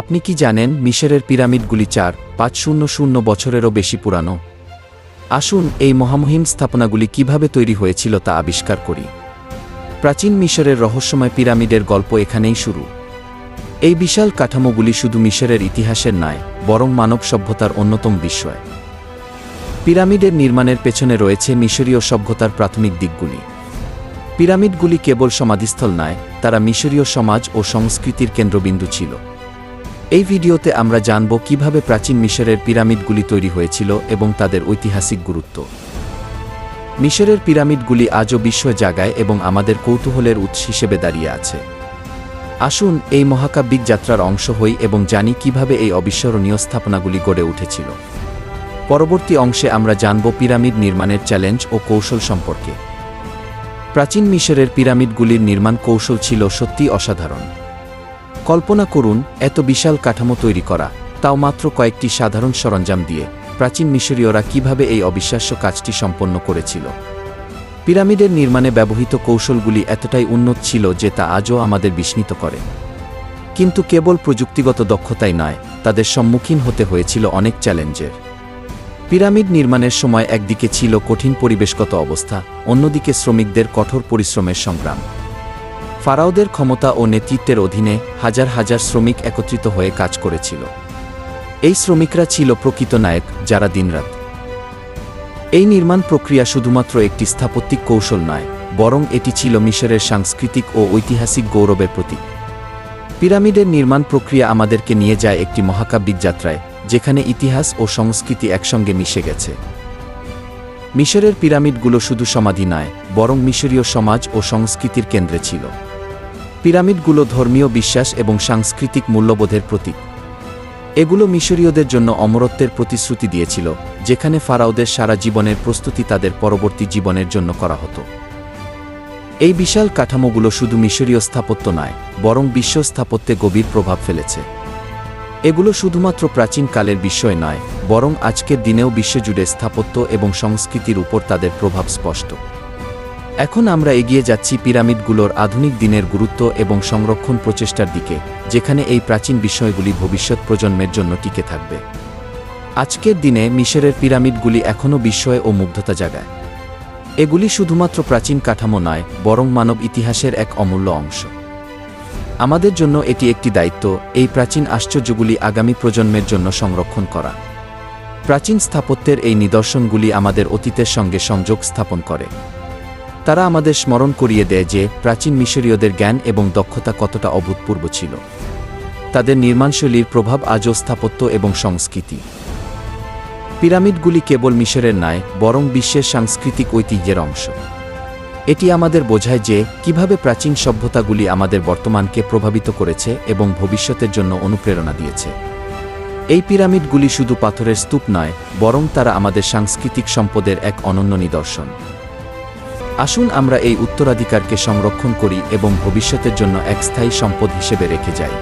আপনি কি জানেন মিশরের পিরামিডগুলি চার, পাঁচ শূন্য শূন্য বছরেরও বেশি পুরানো? আসুন এই মহামহিম স্থাপনাগুলি কীভাবে তৈরি হয়েছিল তা আবিষ্কার করি। প্রাচীন মিশরের রহস্যময় পিরামিডের গল্প এখানেই শুরু। এই বিশাল কাঠামোগুলি শুধু মিশরের ইতিহাসের নয়, বরং মানব সভ্যতার অন্যতম বিস্ময়। পিরামিডের নির্মাণের পেছনে রয়েছে মিশরীয় সভ্যতার প্রাথমিক দিকগুলি। পিরামিডগুলি কেবল সমাধিস্থল নয়, তারা মিশরীয় সমাজ ও সংস্কৃতির কেন্দ্রবিন্দু ছিল। এই ভিডিওতে আমরা জানব কীভাবে প্রাচীন মিশরের পিরামিডগুলি তৈরি হয়েছিল এবং তাদের ঐতিহাসিক গুরুত্ব। মিশরের পিরামিডগুলি আজও বিশ্ব জাগায় এবং আমাদের কৌতূহলের উৎস হিসেবে দাঁড়িয়ে আছে। আসুন এই মহাকাব্যিক যাত্রার অংশ হই এবং জানি কীভাবে এই অবিস্মরণীয় স্থাপনাগুলি গড়ে উঠেছিল। পরবর্তী অংশে আমরা জানব পিরামিড নির্মাণের চ্যালেঞ্জ ও কৌশল সম্পর্কে। প্রাচীন মিশরের পিরামিডগুলির নির্মাণ কৌশল ছিল সত্যি অসাধারণ। কল্পনা করুন, এত বিশাল কাঠামো তৈরি করা, তাও মাত্র কয়েকটি সাধারণ সরঞ্জাম দিয়ে, প্রাচীন মিশরীয়রা কীভাবে এই অবিশ্বাস্য কাজটি সম্পন্ন করেছিল? পিরামিডের নির্মাণে ব্যবহৃত কৌশলগুলি এতটাই উন্নত ছিল যে তা আজও আমাদের বিস্মিত করে। কিন্তু কেবল প্রযুক্তিগত দক্ষতাই নয়, তাদের সম্মুখীন হতে হয়েছিল অনেক চ্যালেঞ্জের। পিরামিড নির্মাণের সময় একদিকে ছিল কঠিন পরিবেশগত অবস্থা, অন্যদিকে শ্রমিকদের কঠোর পরিশ্রমের সংগ্রাম। ফারাওদের ক্ষমতা ও নেতৃত্বের অধীনে হাজার হাজার শ্রমিক একত্রিত হয়ে কাজ করেছিল। এই শ্রমিকরা ছিল প্রকৃত নায়ক যারা দিনরাত। এই নির্মাণ প্রক্রিয়া শুধুমাত্র একটি স্থাপত্যিক কৌশল নয়, বরং এটি ছিল মিশরের সাংস্কৃতিক ও ঐতিহাসিক গৌরবের প্রতীক। পিরামিডের নির্মাণ প্রক্রিয়া আমাদেরকে নিয়ে যায় একটি মহাকাব্যিক যাত্রায়, যেখানে ইতিহাস ও সংস্কৃতি একসঙ্গে মিশে গেছে। মিশরের পিরামিডগুলো শুধু সমাধি নয়, বরং মিশরীয় সমাজ ও সংস্কৃতির কেন্দ্রে ছিল। পিরামিডগুলো ধর্মীয় বিশ্বাস এবং সাংস্কৃতিক মূল্যবোধের প্রতীক। এগুলো মিশরীয়দের জন্য অমরত্বের প্রতিশ্রুতি দিয়েছিল, যেখানে ফারাওদের সারা জীবনের প্রস্তুতি তাদের পরবর্তী জীবনের জন্য করা হতো। এই বিশাল কাঠামোগুলো শুধু মিশরীয় স্থাপত্য নয়, বরং বিশ্ব স্থাপত্যে গভীর প্রভাব ফেলেছে। এগুলো শুধুমাত্র প্রাচীন কালের বিষয় নয়, বরং আজকের দিনেও বিশ্বজুড়ে স্থাপত্য এবং সংস্কৃতির উপর তাদের প্রভাব স্পষ্ট। এখন আমরা এগিয়ে যাচ্ছি পিরামিডগুলোর আধুনিক দিনের গুরুত্ব এবং সংরক্ষণ প্রচেষ্টার দিকে, যেখানে এই প্রাচীন বিষয়গুলি ভবিষ্যৎ প্রজন্মের জন্য টিকে থাকবে। আজকের দিনে মিশরের পিরামিডগুলি এখনও বিস্ময় ও মুগ্ধতা জাগায়। এগুলি শুধুমাত্র প্রাচীন কাঠামো নয়, বরং মানব ইতিহাসের এক অমূল্য অংশ। আমাদের জন্য এটি একটি দায়িত্ব, এই প্রাচীন আশ্চর্যগুলি আগামী প্রজন্মের জন্য সংরক্ষণ করা। প্রাচীন স্থাপত্যের এই নিদর্শনগুলি আমাদের অতীতের সঙ্গে সংযোগ স্থাপন করে। তারা আমাদের স্মরণ করিয়ে দেয় যে প্রাচীন মিশরীয়দের জ্ঞান এবং দক্ষতা কতটা অভূতপূর্ব ছিল। তাদের নির্মাণশৈলীর প্রভাব আজও স্থাপত্য এবং সংস্কৃতি। পিরামিডগুলি কেবল মিশরের নয়, বরং বিশ্বের সাংস্কৃতিক ঐতিহ্যের অংশ। এটি আমাদের বোঝায় যে কীভাবে প্রাচীন সভ্যতাগুলি আমাদের বর্তমানকে প্রভাবিত করেছে এবং ভবিষ্যতের জন্য অনুপ্রেরণা দিয়েছে। এই পিরামিডগুলি শুধু পাথরের স্তূপ নয়, বরং তারা আমাদের সাংস্কৃতিক সম্পদের এক অনন্য নিদর্শন। আসুন আমরা এই উত্তরাধিকারকে সংরক্ষণ করি এবং ভবিষ্যতের জন্য এক স্থায়ী সম্পদ হিসেবে রেখে যাই।